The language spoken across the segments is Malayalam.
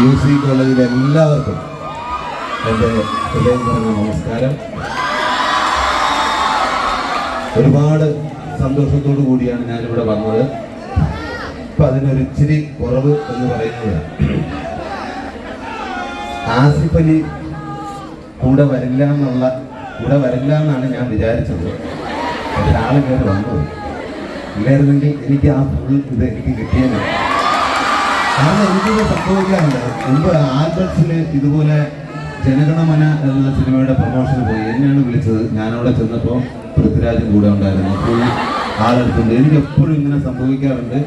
യു സി കോളേജിലെ എല്ലാവർക്കും എന്റെ ഹൃദയം പറഞ്ഞ നമസ്കാരം. ഒരുപാട് സന്തോഷത്തോടു കൂടിയാണ് ഞാനിവിടെ വന്നത്. ഇപ്പം അതിനൊരിച്ചിരി കുറവ് എന്ന് പറയുന്നത് ആസിഫലി കൂടെ വരില്ല എന്നുള്ള കൂടെ വരില്ല എന്നാണ് ഞാൻ വിചാരിച്ചത്. ഒരാളും കയറി വന്നത് ഇല്ലായിരുന്നെങ്കിൽ എനിക്ക് ആ ഫുൾ ഇത് എനിക്ക് കിട്ടിയത് കാരണം എനിക്കിത് സംഭവിക്കാറുണ്ട് മുമ്പ് ആൽബർട്സിൽ ഇതുപോലെ ജനഗണമന എന്ന സിനിമയുടെ പ്രൊമോഷന് പോയി. എന്നെയാണ് വിളിച്ചത്. ഞാനവിടെ ചെന്നപ്പോൾ പൃഥ്വിരാജും കൂടെ ഉണ്ടായിരുന്നു. അപ്പോൾ ആളെടുത്തുണ്ട് എനിക്ക് എപ്പോഴും ഇങ്ങനെ സംഭവിക്കാറുണ്ട്.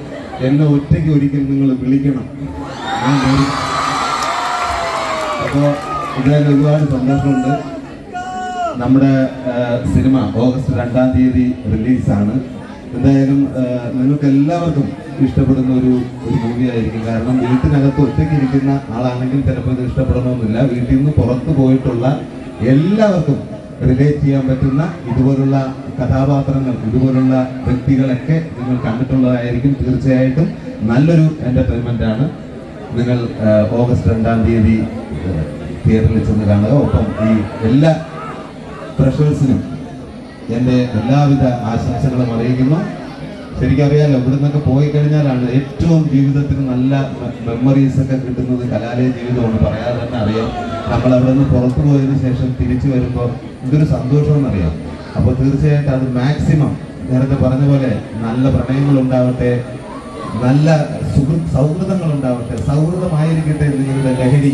എന്നെ ഒറ്റയ്ക്ക് ഒരിക്കൽ നിങ്ങൾ വിളിക്കണം. അപ്പോൾ ഇതിൽ ഒരുപാട് സന്തോഷമുണ്ട്. നമ്മുടെ സിനിമ ഓഗസ്റ്റ് രണ്ടാം തീയതി റിലീസാണ്. എന്തായാലും നിങ്ങൾക്ക് എല്ലാവർക്കും ഇഷ്ടപ്പെടുന്ന ഒരു ഒരു മൂവി ആയിരിക്കും. കാരണം വീട്ടിനകത്ത് ഒറ്റയ്ക്ക് ഇരിക്കുന്ന ആളാണെങ്കിൽ ചിലപ്പോൾ ഇത് ഇഷ്ടപ്പെടണമെന്നില്ല. വീട്ടിൽ നിന്ന് പുറത്തു പോയിട്ടുള്ള എല്ലാവർക്കും റിലേറ്റ് ചെയ്യാൻ പറ്റുന്ന ഇതുപോലുള്ള കഥാപാത്രങ്ങൾ ഇതുപോലുള്ള വ്യക്തികളൊക്കെ നിങ്ങൾ കണ്ടിട്ടുള്ളതായിരിക്കും തീർച്ചയായിട്ടും. നല്ലൊരു എന്റർടൈൻമെന്റ് ആണ്. നിങ്ങൾ ഓഗസ്റ്റ് രണ്ടാം തീയതി തിയേറ്ററിൽ ചെന്ന് കാണുക. ഒപ്പം ഈ എല്ലാ പ്രഷേഴ്സിനും എന്റെ എല്ലാവിധ ആശംസകളും അറിയിക്കുന്നു. ശരിക്കറിയാലോ ഇവിടെ നിന്നൊക്കെ പോയി കഴിഞ്ഞാലാണ് ഏറ്റവും ജീവിതത്തിന് നല്ല മെമ്മറീസ് ഒക്കെ കിട്ടുന്നത് കലാലയ ജീവിതമാണ്. പറയാതെ തന്നെ അറിയാം. നമ്മൾ അവിടെ നിന്ന് പുറത്തു പോയതിനു ശേഷം തിരിച്ചു വരുമ്പോൾ ഇതൊരു സന്തോഷമെന്നറിയാം അപ്പോൾ തീർച്ചയായിട്ടും അത് മാക്സിമം നേരത്തെ പറഞ്ഞ പോലെ നല്ല പ്രണയങ്ങൾ ഉണ്ടാവട്ടെ നല്ല സുഹൃത്ത് സൗഹൃദങ്ങൾ ഉണ്ടാവട്ടെ സൗഹൃദമായിരിക്കട്ടെ നിങ്ങളുടെ ലഹരി